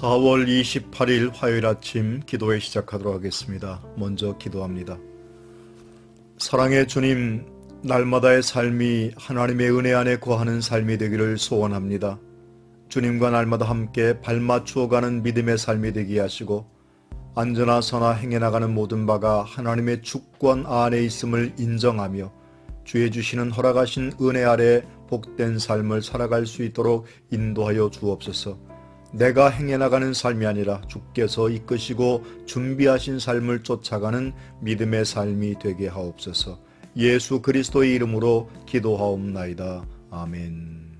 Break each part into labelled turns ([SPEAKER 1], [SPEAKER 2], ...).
[SPEAKER 1] 4월 28일 화요일 아침 기도회 시작하도록 하겠습니다. 먼저 기도합니다. 사랑의 주님, 날마다의 삶이 하나님의 은혜 안에 거하는 삶이 되기를 소원합니다. 주님과 날마다 함께 발맞추어 가는 믿음의 삶이 되게 하시고 안전하 선하 행해 나가는 모든 바가 하나님의 주권 안에 있음을 인정하며 주의 주시는 허락하신 은혜 아래 복된 삶을 살아갈 수 있도록 인도하여 주옵소서. 내가 행해 나가는 삶이 아니라 주께서 이끄시고 준비하신 삶을 쫓아가는 믿음의 삶이 되게 하옵소서. 예수 그리스도의 이름으로 기도하옵나이다. 아멘.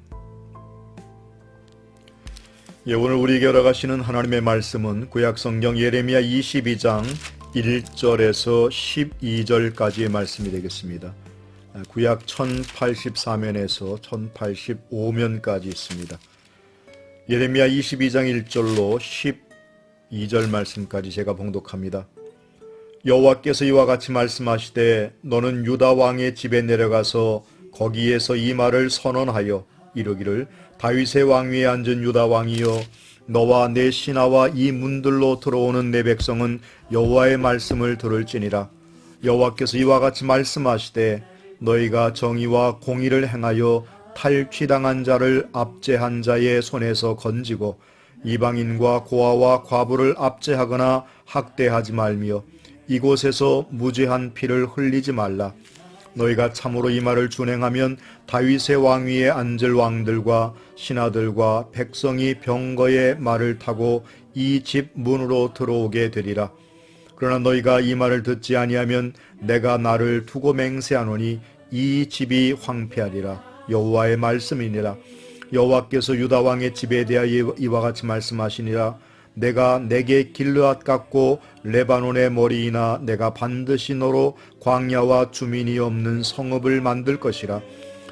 [SPEAKER 1] 예, 오늘 우리에게 열어가시는 하나님의 말씀은 구약성경 예레미야 22장 1절에서 12절까지의 말씀이 되겠습니다. 구약 1084면에서 1085면까지 있습니다. 예레미야 22장 1절로 12절 말씀까지 제가 봉독합니다. 여호와께서 이와 같이 말씀하시되 너는 유다 왕의 집에 내려가서 거기에서 이 말을 선언하여 이르기를 다윗의 왕위에 앉은 유다 왕이여 너와 내 신하와 이 문들로 들어오는 내 백성은 여호와의 말씀을 들을지니라 여호와께서 이와 같이 말씀하시되 너희가 정의와 공의를 행하여 탈취당한 자를 압제한 자의 손에서 건지고 이방인과 고아와 과부를 압제하거나 학대하지 말며 이곳에서 무죄한 피를 흘리지 말라. 너희가 참으로 이 말을 준행하면 다윗의 왕위에 앉을 왕들과 신하들과 백성이 병거의 말을 타고 이 집 문으로 들어오게 되리라. 그러나 너희가 이 말을 듣지 아니하면 내가 나를 두고 맹세하노니 이 집이 황폐하리라. 여호와의 말씀이니라. 여호와께서 유다 왕의 집에 대하여 이와 같이 말씀하시니라. 내가 내게 길르앗 같고 레바논의 머리이나 내가 반드시 너로 광야와 주민이 없는 성읍을 만들 것이라.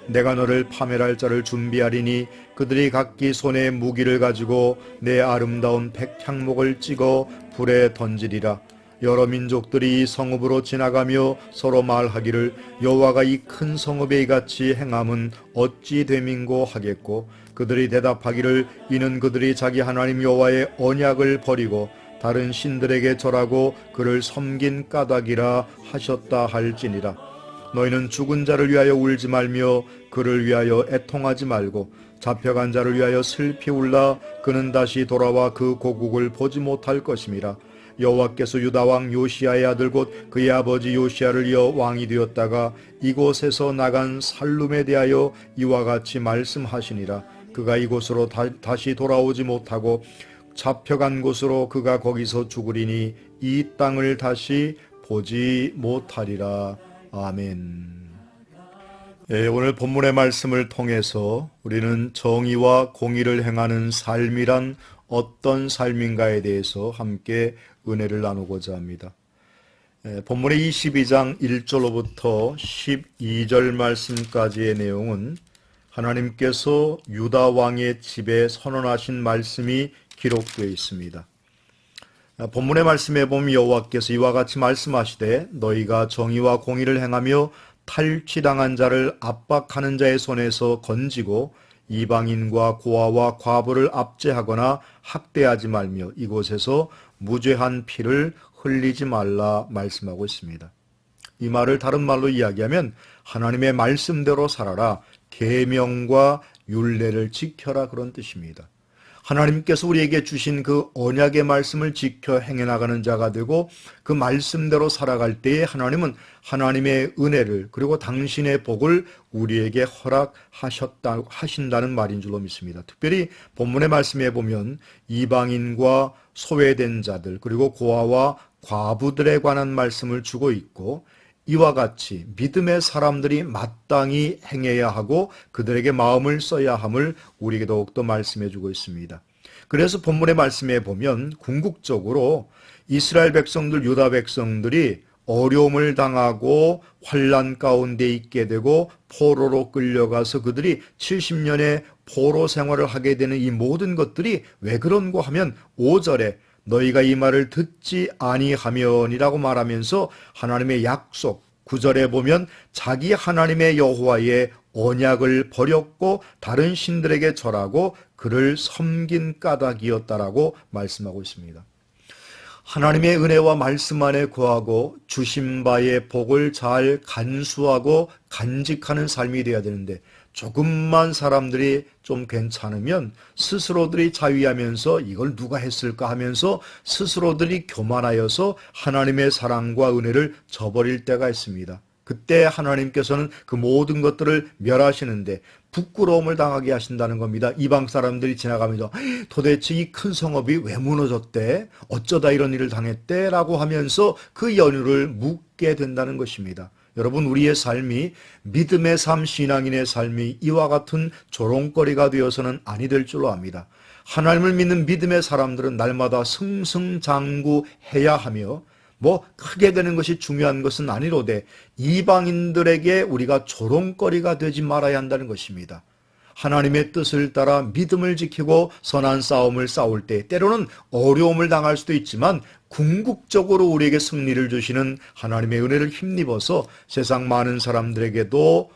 [SPEAKER 1] 내가 너를 파멸할 자를 준비하리니 그들이 각기 손에 무기를 가지고 내 아름다운 백향목을 찍어 불에 던지리라. 여러 민족들이 이 성읍으로 지나가며 서로 말하기를 여호와가 이 큰 성읍에 이같이 행함은 어찌 되민고 하겠고 그들이 대답하기를 이는 그들이 자기 하나님 여호와의 언약을 버리고 다른 신들에게 절하고 그를 섬긴 까닭이라 하셨다 할지니라. 너희는 죽은 자를 위하여 울지 말며 그를 위하여 애통하지 말고 잡혀간 자를 위하여 슬피 울라 그는 다시 돌아와 그 고국을 보지 못할 것임이라 여호와께서 유다 왕 요시아의 아들 곧 그의 아버지 요시아를 이어 왕이 되었다가 이곳에서 나간 살룸에 대하여 이와 같이 말씀하시니라 그가 이곳으로 다, 시 돌아오지 못하고 잡혀간 곳으로 그가 거기서 죽으리니 이 땅을 다시 보지 못하리라 아멘. 예, 오늘 본문의 말씀을 통해서 우리는 정의와 공의를 행하는 삶이란 어떤 삶인가에 대해서 함께 은혜를 나누고자 합니다. 예, 본문의 22장 1절로부터 12절 말씀까지의 내용은 하나님께서 유다 왕의 집에 선언하신 말씀이 기록되어 있습니다. 아, 본문의 말씀에 보면 여호와께서 이와 같이 말씀하시되 너희가 정의와 공의를 행하며 탈취당한 자를 압박하는 자의 손에서 건지고 이방인과 고아와 과부를 압제하거나 학대하지 말며 이곳에서 무죄한 피를 흘리지 말라 말씀하고 있습니다. 이 말을 다른 말로 이야기하면 하나님의 말씀대로 살아라 계명과 율례를 지켜라 그런 뜻입니다. 하나님께서 우리에게 주신 그 언약의 말씀을 지켜 행해 나가는 자가 되고 그 말씀대로 살아갈 때에 하나님은 하나님의 은혜를 그리고 당신의 복을 우리에게 허락하셨다 하신다는 말인 줄로 믿습니다. 특별히 본문의 말씀에 보면 이방인과 소외된 자들 그리고 고아와 과부들에 관한 말씀을 주고 있고 이와 같이 믿음의 사람들이 마땅히 행해야 하고 그들에게 마음을 써야 함을 우리에게 더욱더 말씀해 주고 있습니다. 그래서 본문의 말씀에 보면 궁극적으로 이스라엘 백성들, 유다 백성들이 어려움을 당하고 환란 가운데 있게 되고 포로로 끌려가서 그들이 70년의 포로 생활을 하게 되는 이 모든 것들이 왜 그런고 하면 5절에 너희가 이 말을 듣지 아니하면이라고 말하면서 하나님의 약속, 구절에 보면 자기 하나님의 여호와의 언약을 버렸고 다른 신들에게 절하고 그를 섬긴 까닭이었다라고 말씀하고 있습니다. 하나님의 은혜와 말씀 안에 거하고 주신 바의 복을 잘 간수하고 간직하는 삶이 되어야 되는데 조금만 사람들이 좀 괜찮으면 스스로들이 자위하면서 이걸 누가 했을까 하면서 스스로들이 교만하여서 하나님의 사랑과 은혜를 저버릴 때가 있습니다. 그때 하나님께서는 그 모든 것들을 멸하시는데 부끄러움을 당하게 하신다는 겁니다. 이방 사람들이 지나가면서 도대체 이 큰 성읍이 왜 무너졌대? 어쩌다 이런 일을 당했대? 라고 하면서 그 연유를 묻게 된다는 것입니다. 여러분 우리의 삶이 믿음의 삶 신앙인의 삶이 이와 같은 조롱거리가 되어서는 아니 될 줄로 압니다. 하나님을 믿는 믿음의 사람들은 날마다 승승장구해야 하며 뭐 크게 되는 것이 중요한 것은 아니로되 이방인들에게 우리가 조롱거리가 되지 말아야 한다는 것입니다. 하나님의 뜻을 따라 믿음을 지키고 선한 싸움을 싸울 때 때로는 어려움을 당할 수도 있지만 궁극적으로 우리에게 승리를 주시는 하나님의 은혜를 힘입어서 세상 많은 사람들에게도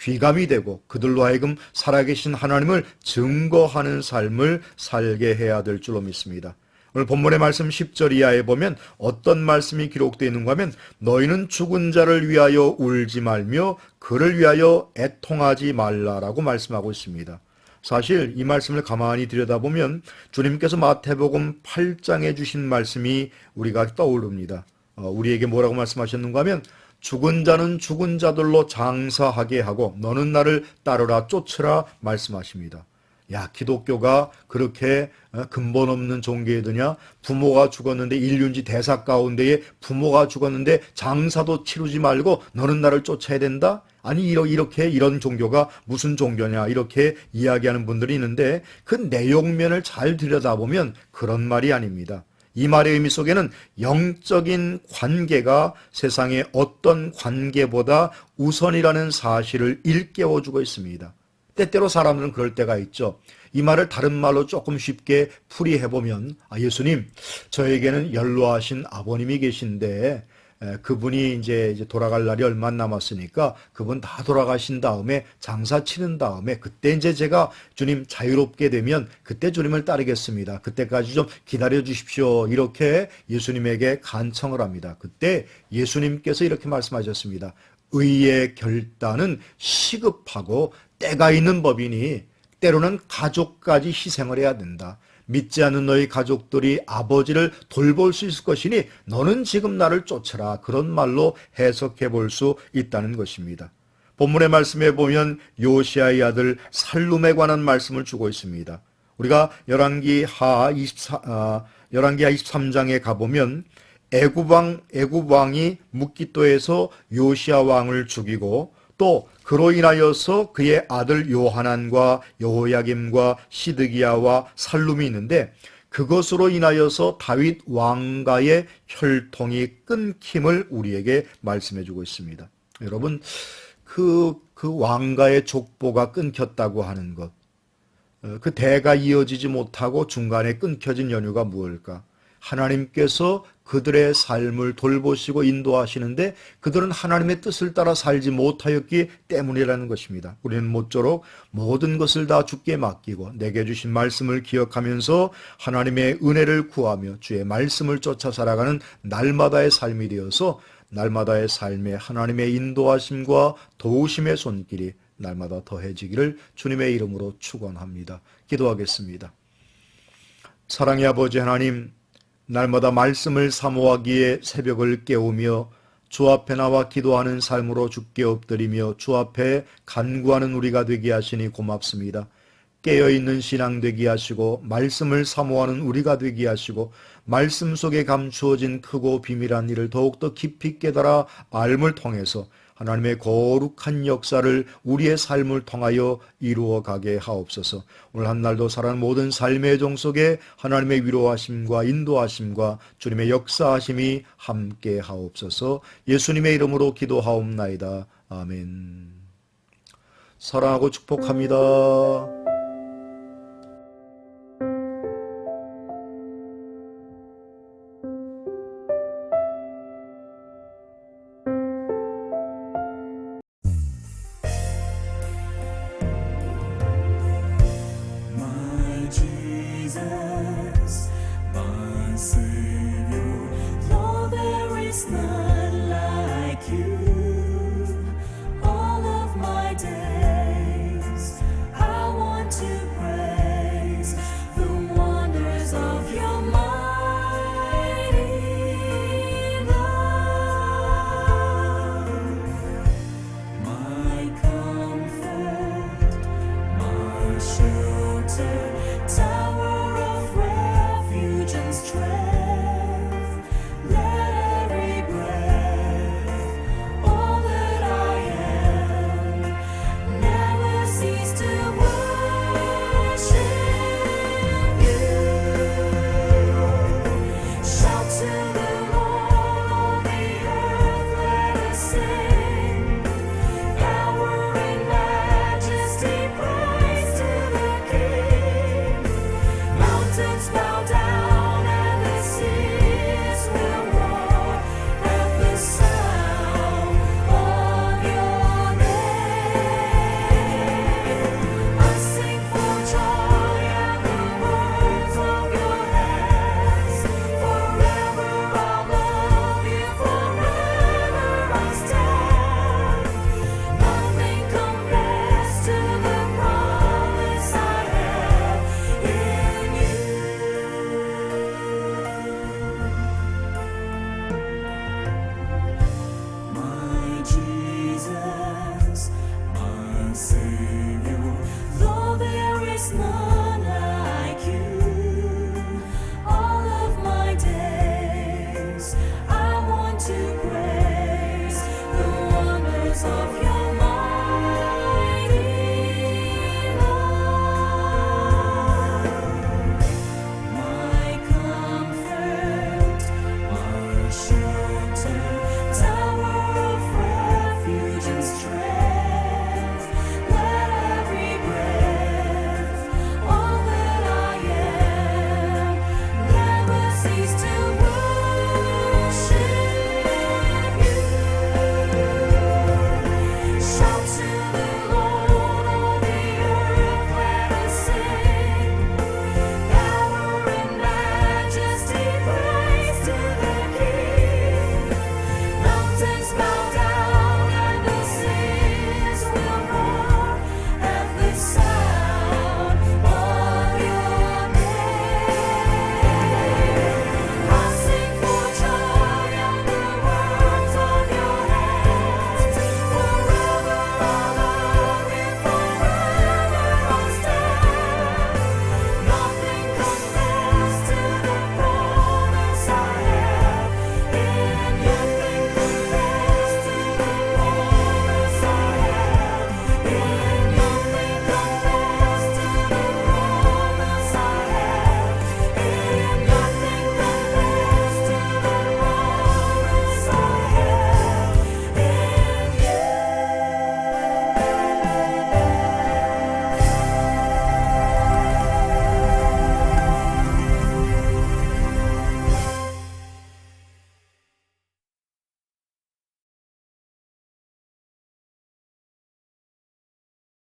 [SPEAKER 1] 귀감이 되고 그들로 하여금 살아계신 하나님을 증거하는 삶을 살게 해야 될 줄로 믿습니다. 오늘 본문의 말씀 10절 이하에 보면 어떤 말씀이 기록되어 있는가 하면 너희는 죽은 자를 위하여 울지 말며 그를 위하여 애통하지 말라라고 말씀하고 있습니다. 사실 이 말씀을 가만히 들여다보면 주님께서 마태복음 8장에 주신 말씀이 우리가 떠오릅니다. 어, 우리에게 뭐라고 말씀하셨는가 하면 죽은 자는 죽은 자들로 장사하게 하고 너는 나를 따르라 쫓으라 말씀하십니다. 야, 기독교가 그렇게 어, 근본 없는 종교이더냐? 부모가 죽었는데 인륜지 대사 가운데에 부모가 죽었는데 장사도 치르지 말고 너는 나를 쫓아야 된다? 아니 이렇게 이런 종교가 무슨 종교냐 이렇게 이야기하는 분들이 있는데 그 내용면을 잘 들여다보면 그런 말이 아닙니다. 이 말의 의미 속에는 영적인 관계가 세상의 어떤 관계보다 우선이라는 사실을 일깨워 주고 있습니다. 때때로 사람들은 그럴 때가 있죠. 이 말을 다른 말로 조금 쉽게 풀이해보면, 아, 예수님, 저에게는 연로하신 아버님이 계신데, 에, 그분이 이제, 돌아갈 날이 얼마 남았으니까 그분 다 돌아가신 다음에 장사 치는 다음에 그때 이제 제가 주님 자유롭게 되면 그때 주님을 따르겠습니다. 그때까지 좀 기다려 주십시오. 이렇게 예수님에게 간청을 합니다. 그때 예수님께서 이렇게 말씀하셨습니다. 의의 결단은 시급하고 때가 있는 법이니 때로는 가족까지 희생을 해야 된다. 믿지 않는 너희 가족들이 아버지를 돌볼 수 있을 것이니 너는 지금 나를 쫓아라. 그런 말로 해석해 볼 수 있다는 것입니다. 본문의 말씀에 보면 요시아의 아들 살룸에 관한 말씀을 주고 있습니다. 우리가 열왕기 하 24, 아, 열왕기 하 23장에 가보면 애굽왕 애굽왕이 묵기또에서 요시아 왕을 죽이고 또 그로 인하여서 그의 아들 요하난과 여호야김과 시드기야와 살룸이 있는데 그것으로 인하여서 다윗 왕가의 혈통이 끊김을 우리에게 말씀해 주고 있습니다. 여러분 그, 그 왕가의 족보가 끊겼다고 하는 것, 어, 그 대가 이어지지 못하고 중간에 끊겨진 연유가 무엇일까? 하나님께서 그들의 삶을 돌보시고 인도하시는데 그들은 하나님의 뜻을 따라 살지 못하였기 때문이라는 것입니다. 우리는 모쪼록 모든 것을 다 주께 맡기고 내게 주신 말씀을 기억하면서 하나님의 은혜를 구하며 주의 말씀을 쫓아 살아가는 날마다의 삶이 되어서 날마다의 삶에 하나님의 인도하심과 도우심의 손길이 날마다 더해지기를 주님의 이름으로 축원합니다. 기도하겠습니다. 사랑의 아버지 하나님 날마다 말씀을 사모하기에 새벽을 깨우며 주 앞에 나와 기도하는 삶으로 주께 엎드리며 주 앞에 간구하는 우리가 되게 하시니 고맙습니다. 깨어있는 신앙 되게 하시고 말씀을 사모하는 우리가 되게 하시고 말씀 속에 감추어진 크고 비밀한 일을 더욱더 깊이 깨달아 알을 통해서 하나님의 거룩한 역사를 우리의 삶을 통하여 이루어 가게 하옵소서. 오늘 한날도 살아가는 모든 삶의 종 속에 하나님의 위로하심과 인도하심과 주님의 역사하심이 함께 하옵소서. 예수님의 이름으로 기도하옵나이다. 아멘. 사랑하고 축복합니다.